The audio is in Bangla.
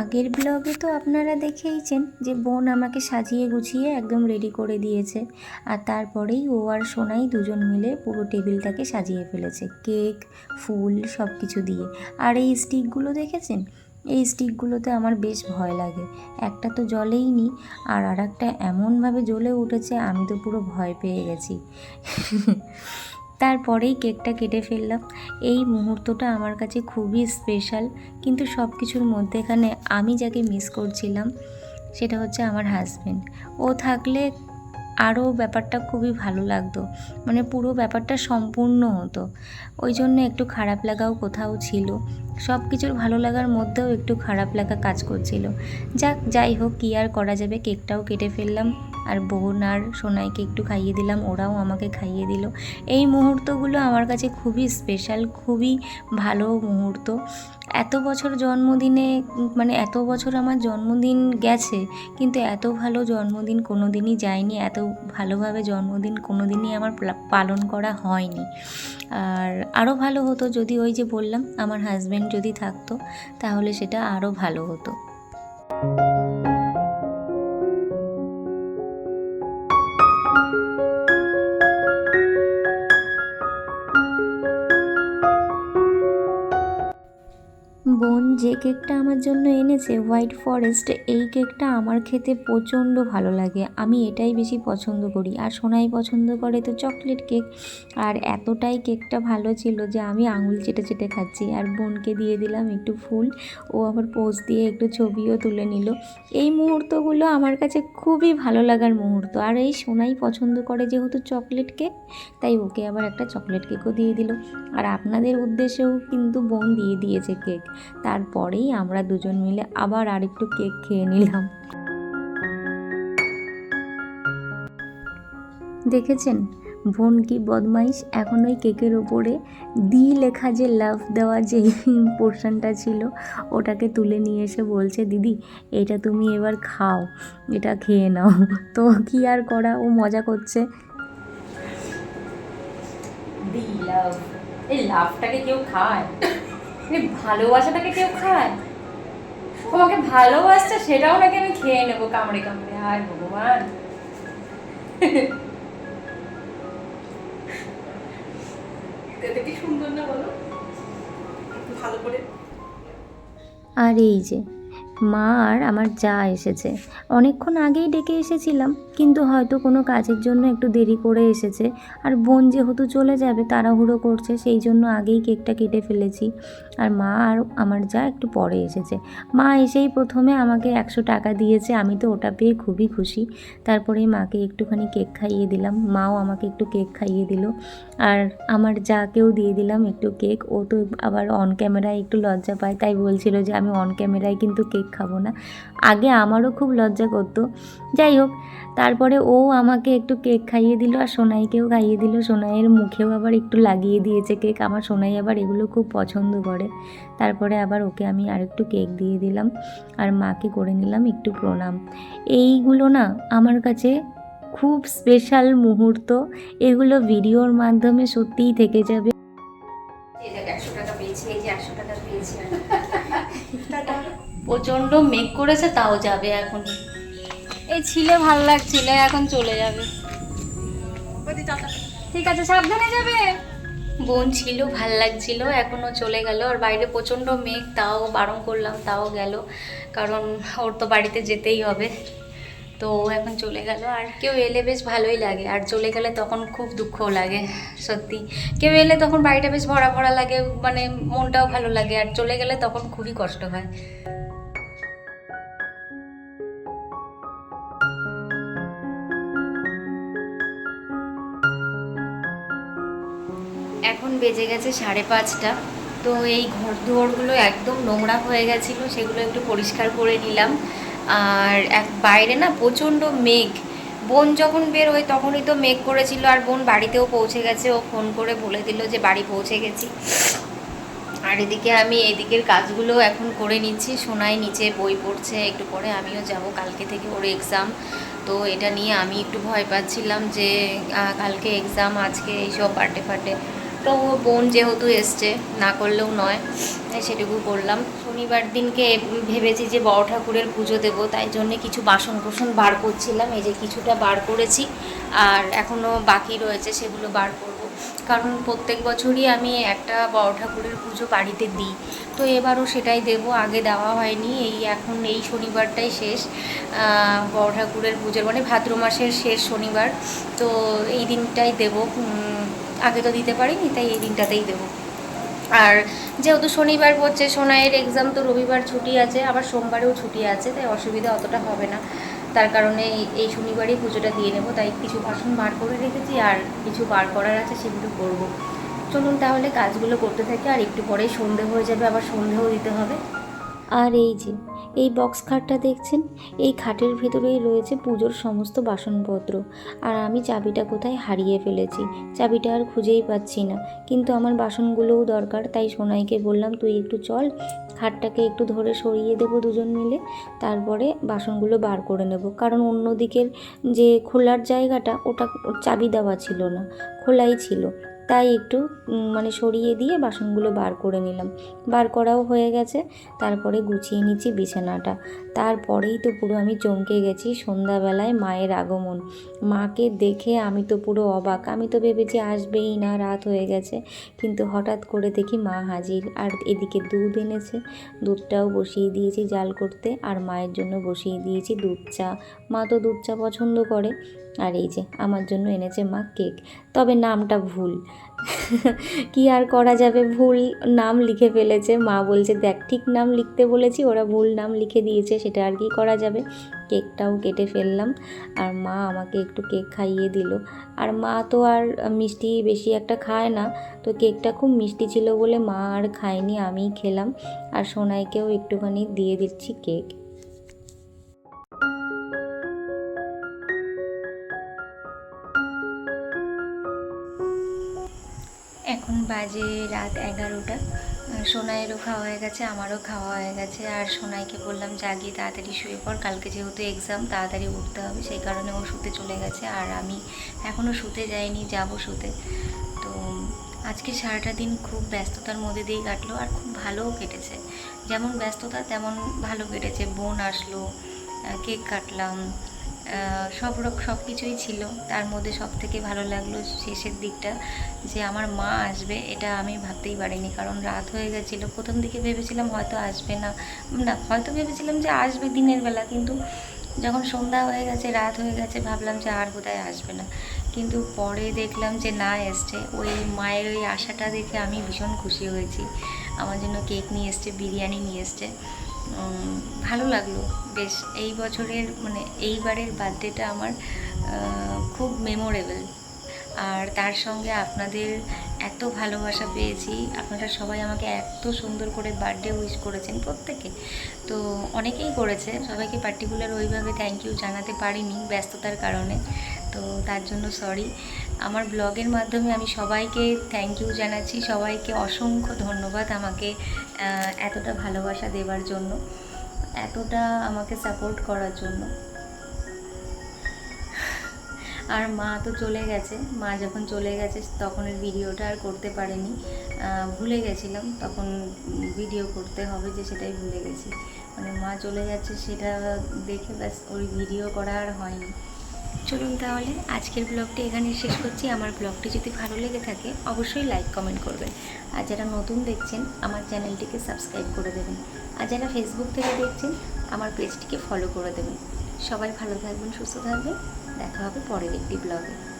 আগের ব্লগে তো আপনারা দেখেইছেন যে বোন আমাকে সাজিয়ে গুছিয়ে একদম রেডি করে দিয়েছে। আর তারপরেই ও আর সোনাই দুজন মিলে পুরো টেবিলটাকে সাজিয়ে ফেলেছে। কেক, ফুল সব কিছু দিয়ে। আর এই স্টিকগুলো দেখেছেন? এই স্টিকগুলোতে আমার বেশ ভয় লাগে। একটা তো জলেই নি, আর আর একটা এমনভাবে জ্বলে উঠেছে, আমি তো পুরো ভয় পেয়ে গেছি। তারপরেই কেকটা কেটে ফেললাম। এই মুহূর্তটা আমার কাছে খুবই স্পেশাল কিন্তু সব কিছুর মধ্যেখানে আমি যাকে মিস করছিলাম, সেটা হচ্ছে আমার হাজব্যান্ড ও থাকলে আরও ব্যাপারটা খুবই ভালো লাগতো মানে পুরো ব্যাপারটা সম্পূর্ণ হতো। ওই জন্য একটু খারাপ লাগাও কোথাও ছিল। সব কিছুর ভালো লাগার মধ্যেও একটু খারাপ লাগা কাজ করছিল। যাক, যাই হোক, কী আর করা যাবে? কেকটাও কেটে ফেললাম। আর বোন আর সোনাইকে একটু খাইয়ে দিলাম, ওরাও আমাকে খাইয়ে দিল। এই মুহূর্তগুলো আমার কাছে খুবই স্পেশাল খুবই ভালো মুহূর্ত। এত বছর জন্মদিনে মানে এত বছর আমার জন্মদিন গেছে, কিন্তু এত ভালো জন্মদিন কোনো দিনই যায়নি, এত ভালোভাবে জন্মদিন কোনো দিনই আমার প্লা- পালন করা হয়নি। আর আরও ভালো হতো যদি ওই যে বললাম, আমার হাজব্যান্ড যদি থাকতো, তাহলে সেটা আরও ভালো হতো। বোন, যে কেকটা আমার জন্য এনেছে, হোয়াইট ফরেস্ট, এই কেকটা আমার খেতে প্রচণ্ড ভালো লাগে। আমি এটাই বেশি পছন্দ করি। আর সোনাই পছন্দ করে তো চকলেট কেক। আর এতটাই কেকটা ভালো ছিল যে আমি আঙুল চেটে চেটে খাচ্ছি। আর বোনকে দিয়ে দিলাম একটু ফুল। ও আবার পোজ দিয়ে একটু ছবিও তুলে নিল। এই মুহূর্তগুলো আমার কাছে খুবই ভালো লাগার মুহূর্ত। আর এই সোনাই পছন্দ করে যেহেতু চকলেট কেক, তাই ওকে আবার একটা চকলেট কেকও দিয়ে দিল। আর আপনাদের উদ্দেশ্যেও কিন্তু বোন দিয়ে দিয়েছে কেক। তারপরেই আমরা দুজন মিলে আবার আরেকটু কেক খেয়ে নিলাম। দেখেছেন? বোন কি বদমাইশ? এখন ওই কেকের ওপরে দি লেখা যে লাভ দেওয়া যে পোর্শনটা ছিল, ওটাকে তুলে নিয়ে এসে বলছে, দিদি, এটা তুমি এবার খাও, এটা খেয়ে নাও। তো কি আর করা, ও মজা করছে। দি লাভ এই লাভটাকে কেউ খায়? ভালোবাসাটাকে কেউ খায়? তোমাকে ভালোবাসছে সেটাও নাকি আমি খেয়ে নেব কামড়ে কামড়ে? হায় ভগবান। কি সুন্দর না বলো? ভালো করে। আর এই যে মা আর আমার যা এসেছে অনেকক্ষণ আগেই ডেকে এসেছিলাম। কিন্তু হয়তো কোনো কাজের জন্য একটু দেরি করে এসেছে। আর বোন যেহেতু চলে যাবে, তাড়াহুড়ো করছে, সেই জন্য আগেই কেকটা কেটে ফেলেছি। আর মা আর আমার যা একটু পরে এসেছে। মা এসেই প্রথমে আমাকে একশো টাকা দিয়েছে, আমি তো ওটা পেয়ে খুবই খুশি। তারপরে মাকে একটুখানি কেক খাইয়ে দিলাম, মাও আমাকে একটু কেক খাইয়ে দিল। আর আমার যাকেও দিয়ে দিলাম একটু কেক, ও তো আবার অন ক্যামেরায় একটু লজ্জা পায়, তাই বলছিল যে আমি অন ক্যামেরায় কিন্তু কেক খাব না। আগে আমারও খুব লজ্জা করতো। যাই হোক তারপরে ও আমাকে একটু কেক খাইয়ে দিল আর সোনাইকেও খাইয়ে দিল। সোনাইয়ের মুখেও আবার একটু লাগিয়ে দিয়েছে কেক। আমার সোনাই আবার এগুলো খুব পছন্দ করে। তারপরে আবার ওকে আমি আরেকটু কেক দিয়ে দিলাম আর মাকে করে নিলাম একটু প্রণাম। এইগুলো না আমার কাছে খুব স্পেশাল মুহূর্ত। এগুলো ভিডিওর মাধ্যমে সত্যিই থেকে যাবে। এই দেখ একশো টাকা পেয়েছি এই যে একশো টাকা পেয়েছি। প্রচণ্ড মেঘ করেছে তাও যাবে এখন। এই ছিলে ভালো লাগছিল এখন চলে যাবে। ঠিক আছে, সাবধানে যাবে। বোন ছিল, ভালো লাগছিল এখনও চলে গেল। আর বাইরে প্রচণ্ড মেঘ, তাও বারণ করলাম, তাও গেল। কারণ ওর তো বাড়িতে যেতেই হবে। তো এখন চলে গেল। আর কেউ এলে বেশ ভালোই লাগে। আর চলে গেলে তখন খুব দুঃখও লাগে, সত্যি। কেউ এলে তখন বাড়িটা বেশ ভরা ভরা লাগে মানে মনটাও ভালো লাগে। আর চলে গেলে তখন খুবই কষ্ট হয়। এখন বেজে গেছে সাড়ে পাঁচটা। তো এই ঘর দুয়ারগুলো একদম নোংরা হয়ে গেছিল, সেগুলো একটু পরিষ্কার করে নিলাম। আর এক বাইরে না প্রচণ্ড মেঘ। বোন যখন বের হয় তখনই তো মেঘ করেছিল, আর বোন বাড়িতেও পৌঁছে গেছে। ও ফোন করে বলে দিল যে বাড়ি পৌঁছে গেছি। আর এদিকে আমি এদিকের কাজগুলো এখন করে নিচ্ছি। সোনায় নিচে বই পড়ছে, একটু পরে আমিও যাব। কালকে থেকে ওর এক্সাম তো এটা নিয়ে আমি একটু ভয় পাচ্ছিলাম যে কালকে এক্সাম আজকে এইসব বার্থডে ফার্থডে তো বোন যেহেতু এসছে, না করলেও নয় সেটুকু করলাম। শনিবার দিনকে ভেবেছি যে বড় ঠাকুরের পুজো দেবো, তাই জন্যে কিছু বাসন কোসন বার করছিলাম। এই যে কিছুটা বার করেছি, আর এখনও বাকি রয়েছে সেগুলো বার করব। কারণ প্রত্যেক বছরই আমি একটা বড় ঠাকুরের পুজো বাড়িতে দিই। তো এবারও সেটাই দেব, আগে দেওয়া হয়নি, এই এখন এই শনিবারটাই শেষ। বড় ঠাকুরের পুজোর মানে ভাদ্র মাসের শেষ শনিবার। তো এই দিনটাই দেব আগে তো দিতে পারিনি, তাই এই দিনটাতেই দেবো। আর যেহেতু শনিবার পড়ছে, সোনাইয়ের এক্সাম তো রবিবার ছুটি আছে, আবার সোমবারেও ছুটি আছে, তাই অসুবিধা অতটা হবে না। তার কারণে এই- শনিবারই পুজোটা দিয়ে নেব, তাই কিছু বাসন বার করে রেখেছি, আর কিছু বার করার আছে, সেগুলো করব। চলুন তাহলে কাজগুলো করতে থাকি, আর একটু পরেই সন্ধে হয়ে যাবে, আবার সন্ধেও দিতে হবে। আর এই যে এই বক্স খাটটা দেখছেন? এই খাটের ভেতরেই রয়েছে পুজোর সমস্ত বাসনপত্র। আর আমি চাবিটা কোথায় হারিয়ে ফেলেছি? চাবিটা আর খুঁজেই পাচ্ছি না। কিন্তু আমার বাসনগুলোও দরকার, তাই সোনাইকে বললাম, তুই একটু চল, খাটটাকে একটু ধরে সরিয়ে দেবো দুজন মিলে, তারপরে বাসনগুলো বার করে নেব। কারণ অন্য দিকের যে খোলার জায়গাটা, ওটা চাবি দেওয়া ছিল না, খোলাই ছিল। তাই একটু মানে সরিয়ে দিয়ে বাসনগুলো বার করে নিলাম। বার করাও হয়ে গেছে, তারপরে গুছিয়ে নিচ্ছি বিছানাটা। তারপরেই তো পুরো আমি চমকে গেছি সন্ধ্যাবেলায় মায়ের আগমন। মাকে দেখে আমি তো পুরো অবাক। আমি তো ভেবেছি আসবেই না, রাত হয়ে গেছে। কিন্তু হঠাৎ করে দেখি মা হাজির, আর এদিকে দুধ এনেছে। দুধটাও বসিয়ে দিয়েছি জাল করতে, আর মায়ের জন্য বসিয়ে দিয়েছি দুধ চা। মা তো দুধ চা পছন্দ করে। আর এই যে, আমার জন্য এনেছে মা কেক। তবে নামটা ভুল। কি আর করা যাবে? ভুল নাম লিখে ফেলেছে। মা বলছে, দেখ, ঠিক নাম লিখতে বলেছি, ওরা ভুল নাম লিখে দিয়েছে, সেটা আর কি করা যাবে? কেকটাও কেটে ফেললাম। আর মা আমাকে একটু কেক খাইয়ে দিল। আর মা তো আর মিষ্টি বেশি একটা খায় না, তো কেকটা খুব মিষ্টি ছিল বলে মা আর খায়নি, আমিই খেলাম। আর সোনাইকেও একটুখানি দিয়ে দিচ্ছি কেক। এখন বাজে রাত এগারোটা। সোনাইয়েরও খাওয়া হয়ে গেছে, আমারও খাওয়া হয়ে গেছে। আর সোনাইকে বললাম, জাগিয়ে তাড়াতাড়ি শুয়ে পড়। কালকে যেহেতু এক্সাম তাড়াতাড়ি উঠতে হবে। সেই কারণে ও শুতে চলে গেছে। আর আমি এখনও শুতে যাইনি, যাব শুতে। তো আজকে সারাটা দিন খুব ব্যস্ততার মধ্যে দিয়েই কাটলো। আর খুব ভালোও কেটেছে। যেমন ব্যস্ততা, তেমন ভালো কেটেছে। বোন আসলো কেক কাটলাম সব সব কিছুই ছিল। তার মধ্যে সব থেকে ভালো লাগল শেষের দিকটা, যে আমার মা আসবে, এটা আমি ভাবতেই পারিনি। কারণ রাত হয়ে গেছিল, প্রথম দিকে ভেবেছিলাম হয়তো আসবে না। না, হয়তো ভেবেছিলাম যে আসবে দিনের বেলা, কিন্তু যখন সন্ধ্যা হয়ে গেছে, রাত হয়ে গেছে, ভাবলাম যে আর বোধহয় আসবে না। কিন্তু পরে দেখলাম যে না এসছে। ওই মায়ের ওই আশাটা দেখে আমি ভীষণ খুশি হয়েছি। আমার জন্য কেক নিয়ে এসছে, বিরিয়ানি নিয়ে এসছে। ভালো লাগল। বেশ, এই বছরের মানে এইবারের বার্থডেটা আমার খুব মেমোরেবল আর তার সঙ্গে আপনাদের এত ভালোবাসা পেয়েছি। আপনারা সবাই আমাকে এত সুন্দর করে বার্থডে উইশ করেছেন প্রত্যেকে। তো অনেকেই করেছে, সবাইকে পার্টিকুলার ওইভাবে থ্যাংক ইউ জানাতে পারিনি ব্যস্ততার কারণে। তো তার জন্য সরি আমার ব্লগের মাধ্যমে আমি সবাইকে থ্যাংক ইউ জানাচ্ছি। সবাইকে অসংখ্য ধন্যবাদ আমাকে এতটা ভালোবাসা দেওয়ার জন্য, এতটা আমাকে সাপোর্ট করার জন্য। আর মা তো চলে গেছে, মা যখন চলে গেছে তখন ভিডিওটা আর করতে পারেনি। ভুলে গেছিলাম, তখন ভিডিও করতে হবে যে সেটাই ভুলে গেছি। মানে মা চলে যাচ্ছে সেটা দেখে ব্যাস ওই ভিডিও করা আর হয়নি। চলুন তাহলে আজকের ব্লগটি এখানে শেষ করছি। আমার ব্লগটি যদি ভালো লেগে থাকে, অবশ্যই লাইক, কমেন্ট করবেন। আর যারা নতুন দেখছেন, আমার চ্যানেলটিকে সাবস্ক্রাইব করে দেবেন। আর যারা ফেসবুক থেকে দেখছেন, আমার পেজটিকে ফলো করে দেবেন। সবাই ভালো থাকবেন, সুস্থ থাকবেন। দেখা হবে পরের একটি ব্লগে।